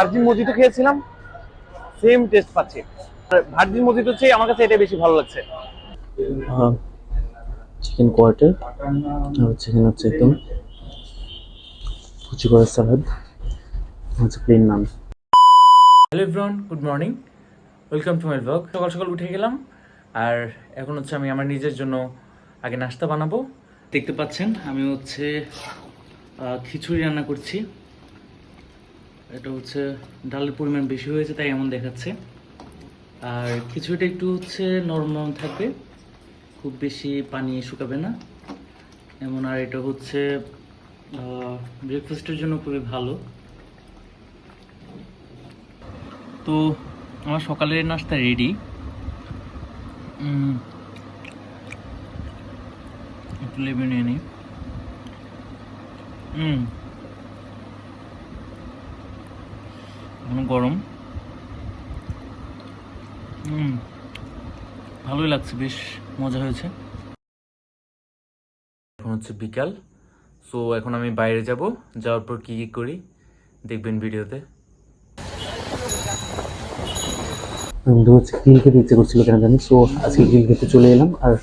Virgin mojito খেয়েছিলাম same taste পাচ্ছি। Virgin mojito চেয়ে আমার কাছে এটা বেশি ভালো লাগছে। চিকেন কোয়ার্টার আর চিকেন হচ্ছে একদম কুচি করা স্যালাড হচ্ছে plain naan hello everyone good morning welcome to my blog সকাল সকাল উঠে গেলাম আর এখন হচ্ছে আমি আমার নিজের জন্য আগে নাস্তা বানাবো। দেখতে পাচ্ছেন আমি হচ্ছে খিচুড়ি রান্না করছি। এটা হচ্ছে ডালের পরিমাণ বেশি হয়েছে, তাই এমন দেখাচ্ছে। আর খিচুড়িটা একটু হচ্ছে নরম নরম থাকবে, খুব বেশি পানি শুকাবে না। এমন আর এটা হচ্ছে ব্রেকফাস্টের জন্য খুবই ভালো। তো আমার সকালের নাস্তা রেডি একটু লেবু নিয়ে নিই। হুম গরম। হুম ভালোই লাগছে বেশ মজা হয়েছে। এখন হচ্ছে বিকাল সো এখন আমি বাইরে যাব যাওয়ার পর কী কী করি দেখবেন ভিডিওতে। আমাদের হচ্ছে গ্রিল খেতে ইচ্ছে করছিল কেন জানি সো আজকে গ্রিল খেতে চলে এলাম আর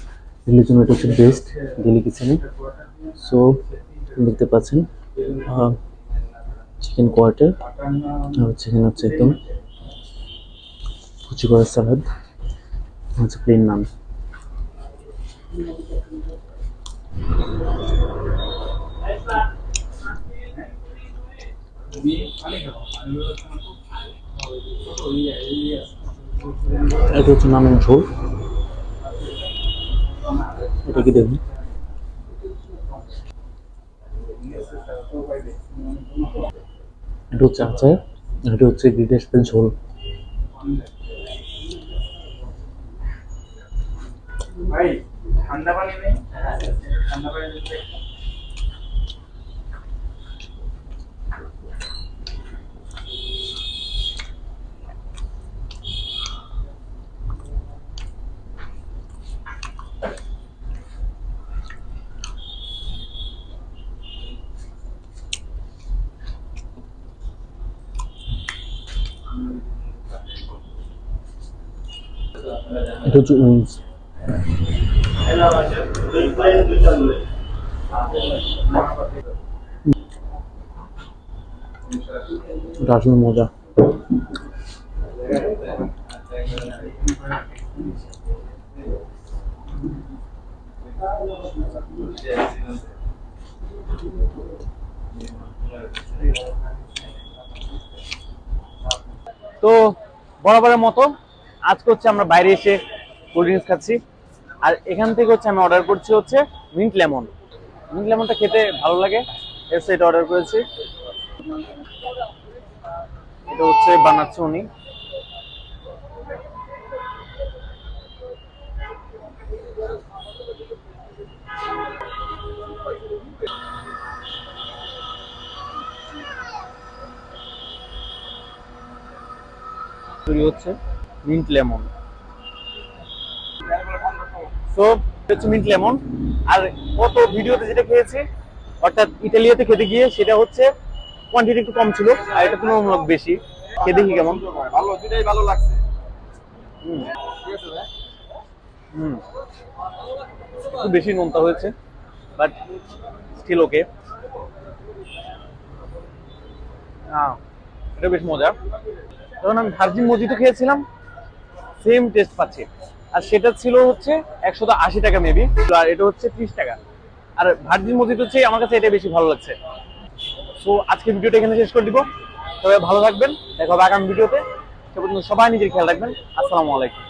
গ্রিলের জন্য এটা হচ্ছে বেস্ট ডেলি কিচেনে সো দেখতে পাচ্ছেন চিকেন কোয়ার্টার আর চিকেন হচ্ছে একদম কুচি করা স্যালাড হচ্ছে প্লেন নান এটা হচ্ছে নামের ঝোল। এটা কি দেখুন? এটা হচ্ছে আচার এটা হচ্ছে গ্রিটের সাথে ঝোল ভাই ঠান্ডা পানি নেই? ঠান্ডা পানি এটা হচ্ছে উইংস। মজা। তো বরাবরের মতো আজকে হচ্ছে আমরা বাইরে এসে কোল্ড ড্রিঙ্কস খাচ্ছি। আর এখান থেকে হচ্ছে আমি অর্ডার করছি হচ্ছে মিন্ট লেমন মিন্ট লেমনটা খেতে ভালো লাগে। এর সেট অর্ডার করেছি। এটা হচ্ছে বানাচ্ছে উনি। তৈরি হচ্ছে। Mint lemon. সো হচ্ছে মিন্ট লেমন। আর কত ভিডিওতে যেটা খেয়েছি অর্থাৎ ইতালিয়াতে খেতে গিয়ে সেটা হচ্ছে কোয়ান্টিটি একটু কম ছিল আর এটা তুলনামূলক বেশি। খেয়ে দেখি কেমন। ভালো দুটাই ভালো লাগছে। হুম। হুম। একটু বেশি নোনতা হয়েছে বাট স্টিল ওকে এটা বেশ মজা। যখন আমি ভার্জিন মজিটো খেয়েছিলাম সেম টেস্ট পাচ্ছি। আর সেটা ছিল হচ্ছে একশো আশি টাকা মেবি আর এটা হচ্ছে ত্রিশ টাকা। আর ভার্জিন মজিটো হচ্ছে আমার কাছে এটা বেশি ভালো লাগছে। সো আজকে ভিডিওটা এখানে শেষ করে দিব। সবাই ভালো থাকবেন। দেখা হবে আগামী ভিডিওতে। সে পর্যন্ত সবাই নিজের খেয়াল রাখবেন। আসসালামু আলাইকুম।